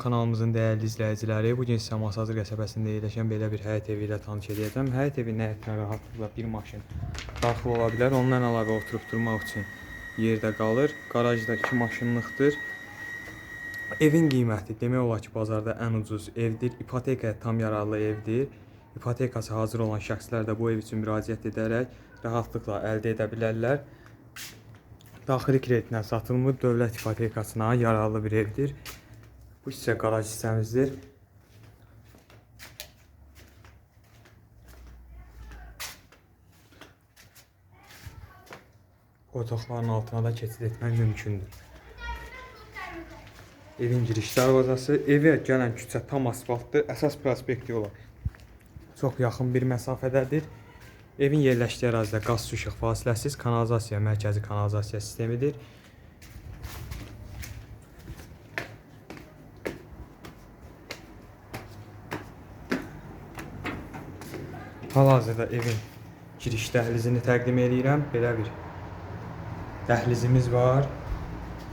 Kanalımızın dəyərli izləyiciləri, bu gün sizə Masazır qəsəbəsində yerləşən belə bir həyət evi ilə tanış edəcəm. Həyət evinin həyətinə rahatlıqla bir maşın daxil ola bilər. Ondan əlavə oturub durmaq üçün yerdə qalır. Qarajda 2 maşınlıqdır. Evin qiyməti demək olar ki, bazarda ən ucuz evdir. İpotekaya tam yararlı evdir. İpotekası hazır olan şəxslər də bu ev üçün müraciət edərək rahatlıqla əldə edə bilərlər. Daxili kreditlə satılmır, dövlət ipotekasına yararlı bir evdir. Bu hissə qaraj hissəmizdir. Otaqların altına da keçid etmək mümkündür. Evin giriş darvazası, evə gələn küçə tam asfaltdır. Əsas prospekt yolu çox yaxın bir məsafədədir. Evin yerləşdiyi ərazidə qaz su işıq fasiləsiz kanalizasiya, mərkəzi kanalizasiya sistemidir. Hal-hazırda evin giriş dəhlizini təqdim edirəm. Belə bir dəhlizimiz var.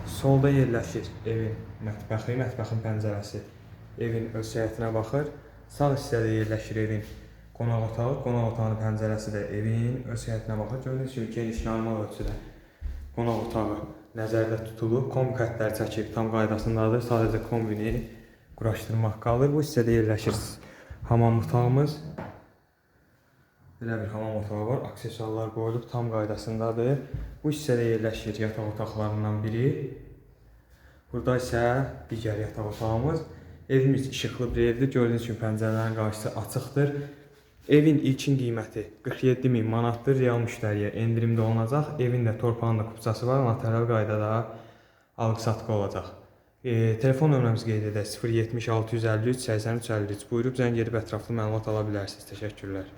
Solda yerləşir evin mətbəxi, mətbəxin pəncərəsi evin öz həyətinə baxır. Sağ hissədə yerləşir evin qonaq otağı, qonaq otağının pəncərəsi də evin öz həyətinə baxır. Gördüyünüz kimi geniş normal ölçüdə qonaq otağı nəzərdə tutulub. Kombi xəttləri çəkib tam qaydasındadır. Sadəcə kombini quraşdırmaq qalır. Bu hissədə yerləşir hamam otağımız. Belə bir hamam otağı var. Aksesuarlar qoyulub tam qaydasındadır. Bu hissədə yerləşir yataq otaqlarından biri. Burada isə digər yataq otağımız. Evimiz işıqlı bir evdir. Gördüyünüz kimi pəncərələrin qarşısı açıqdır. Evin ilkin qiyməti 47 min manatdır. Real müştəriyə endirimdə olunacaq. Evin də torpağında kupçası var. Notarial qaydada alıq-satqı olacaq. E, telefon nömrəmizi qeyd edək. 070 653 83 53. Buyurub zəng edib ətraflı məlumat ala bilərsiniz. Təşəkkürlər.